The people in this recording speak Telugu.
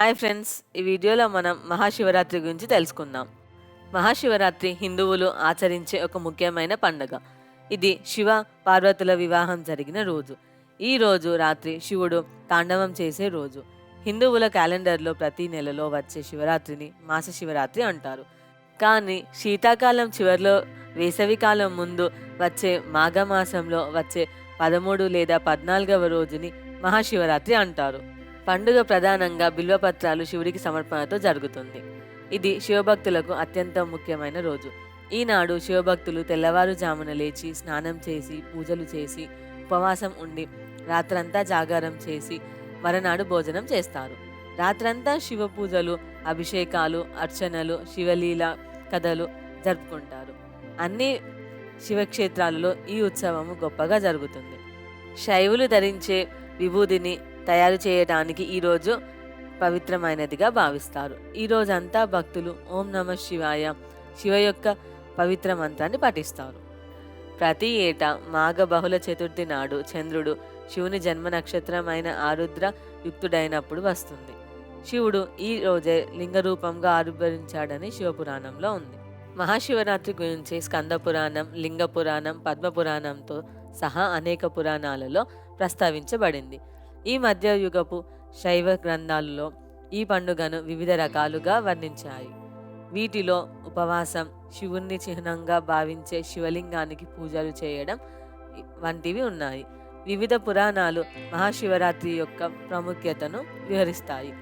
హాయ్ ఫ్రెండ్స్ ఈ వీడియోలో మనం మహాశివరాత్రి గురించి తెలుసుకుందాం. మహాశివరాత్రి హిందువులు ఆచరించే ఒక ముఖ్యమైన పండుగ. ఇది శివ పార్వతుల వివాహం జరిగిన రోజు. ఈ రోజు రాత్రి శివుడు తాండవం చేసే రోజు. హిందువుల క్యాలెండర్లో ప్రతి నెలలో వచ్చే శివరాత్రిని మాస శివరాత్రి అంటారు. కానీ శీతాకాలం చివరిలో వేసవికాలం ముందు వచ్చే మాఘమాసంలో వచ్చే పదమూడు లేదా పద్నాలుగవ రోజుని మహాశివరాత్రి అంటారు. పండుగ ప్రధానంగా బిల్వపత్రాలు శివుడికి సమర్పణతో జరుగుతుంది. ఇది శివభక్తులకు అత్యంత ముఖ్యమైన రోజు. ఈనాడు శివభక్తులు తెల్లవారుజామున లేచి స్నానం చేసి పూజలు చేసి ఉపవాసం ఉండి రాత్రంతా జాగారం చేసి మరనాడు భోజనం చేస్తారు. రాత్రంతా శివ పూజలు అభిషేకాలు అర్చనలు శివలీల కథలు జరుపుకుంటారు. అన్ని శివక్షేత్రాలలో ఈ ఉత్సవము గొప్పగా జరుగుతుంది. శైవులు ధరించే విభూదిని తయారు చేయడానికి ఈరోజు పవిత్రమైనదిగా భావిస్తారు. ఈ రోజంతా భక్తులు ఓం నమ శివాయ శివ యొక్క పవిత్ర మంత్రాన్ని పఠిస్తారు. ప్రతి ఏటా మాఘ బహుళ చతుర్థి నాడు చంద్రుడు శివుని జన్మ నక్షత్రమైన ఆరుద్ర యుక్తుడైనప్పుడు వస్తుంది. శివుడు ఈ రోజే లింగ రూపంగా ఆవిర్భవించాడని శివపురాణంలో ఉంది. మహాశివరాత్రి గురించి స్కంద పురాణం లింగ పురాణం పద్మ పురాణంతో సహా అనేక పురాణాలలో ప్రస్తావించబడింది. ఈ మధ్యయుగపు శైవ గ్రంథాలలో ఈ పండుగను వివిధ రకాలుగా వర్ణించాయి. వీటిలో ఉపవాసం శివుణ్ణి చిహ్నంగా భావించే శివలింగానికి పూజలు చేయడం వంటివి ఉన్నాయి. వివిధ పురాణాలు మహాశివరాత్రి యొక్క ప్రాముఖ్యతను వివరిస్తాయి.